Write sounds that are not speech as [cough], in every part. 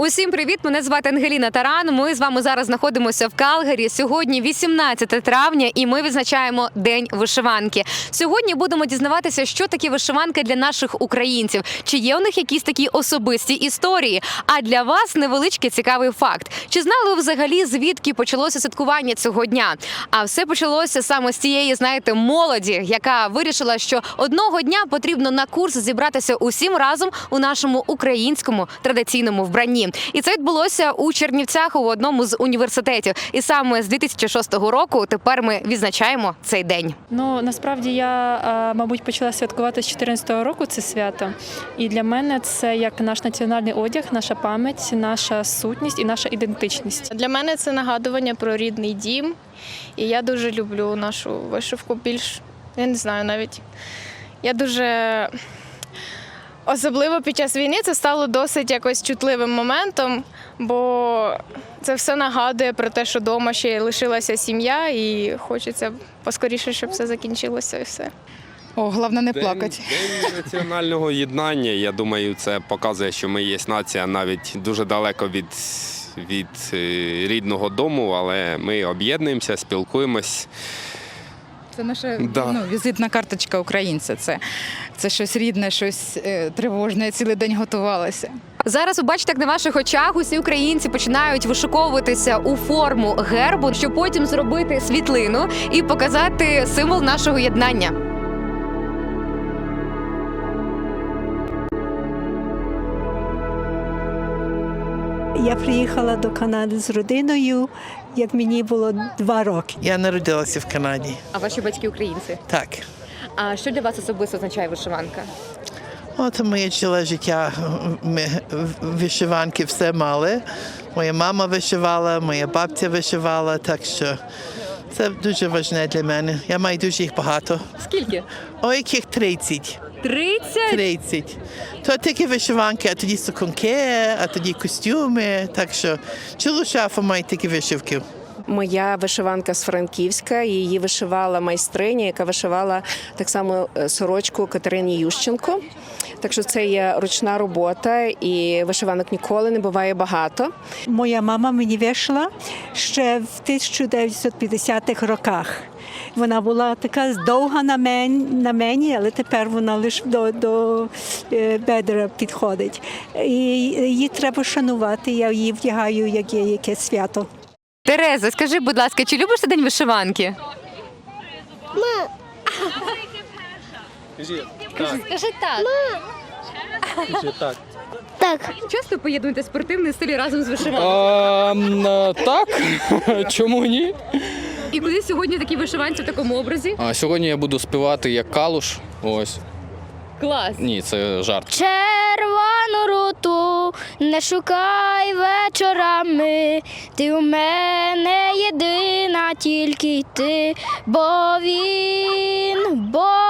Усім привіт! Мене звати Ангеліна Таран. Ми з вами зараз знаходимося в Калгарі. Сьогодні 18 травня, і ми відзначаємо День вишиванки. Сьогодні будемо дізнаватися, що таке вишиванка для наших українців. Чи є у них якісь такі особисті історії? А для вас невеличкий цікавий факт. Чи знали ви взагалі звідки почалося святкування цього дня? А все почалося саме з тієї, знаєте, молоді, яка вирішила, що одного дня потрібно на курс зібратися усім разом у нашому українському традиційному вбранні. І це відбулося у Чернівцях у одному з університетів. І саме з 2006 року тепер ми відзначаємо цей день. Ну насправді я, е, мабуть, почала святкувати з 14-го року це свято. І для мене це як наш національний одяг, наша пам'ять, наша сутність і наша ідентичність. Для мене це нагадування про рідний дім. І я дуже люблю нашу вишивку більш, я не знаю навіть. Я дуже особливо під час війни це стало досить якось чутливим моментом, бо це все нагадує про те, що вдома ще лишилася сім'я, і хочеться поскоріше, щоб все закінчилося і все. О, головне не плакати. День національного єднання. Я думаю, це показує, що ми є нація навіть дуже далеко від, від е, рідного дому, але ми об'єднуємося, спілкуємось. Це наша Да. ну, візитна карточка українця. Це, це щось рідне, щось е, тривожне. Я цілий день готувалася. Зараз ви бачите, як на ваших очах усі українці починають вишиковуватися у форму гербу, щоб потім зробити світлину і показати символ нашого єднання. Я приїхала до Канади з родиною, як мені було два роки. Я народилася в Канаді. А ваші батьки українці? Так. А що для вас особисто означає вишиванка? От моє ціле життя ми вишиванки все мали. Моя мама вишивала, моя бабця вишивала, так що це дуже важливе для мене. Я маю дуже їх багато. Скільки? О, яких 30. 30? 30. То тільки вишиванки, а тоді суконки, а тоді костюми. Так що цілу шафу має тільки вишивків. Моя вишиванка з Франківська. Її вишивала майстриня, яка вишивала так само е, сорочку Катерині Ющенко. Так що це є ручна робота, і вишиванок ніколи не буває багато. Моя мама мені вийшла ще в 1950-х роках. Вона була така довга на мені, на мені, але тепер вона лише до, до е, бедра підходить. І її треба шанувати. Я її вдягаю, як є якесь свято. Тереза, скажи, будь ласка, чи любиш ти день вишиванки? Скажи так. Часто поєднуєте спортивний стиль разом з вишиванкою? Ем, е, так, [laughs] чому ні? І куди сьогодні такі вишиванці в такому образі? А сьогодні я буду співати як калуш. Ось. Клас. Ні, це жарт. Червону руту не шукай вечорами, ти у мене єдина, тільки ти, бо він, бо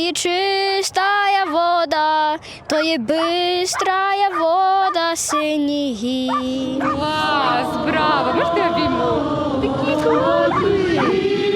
врода, чистая вода, то є бистрая вода синій. Клас, браво! Можете обійму? Такі класні.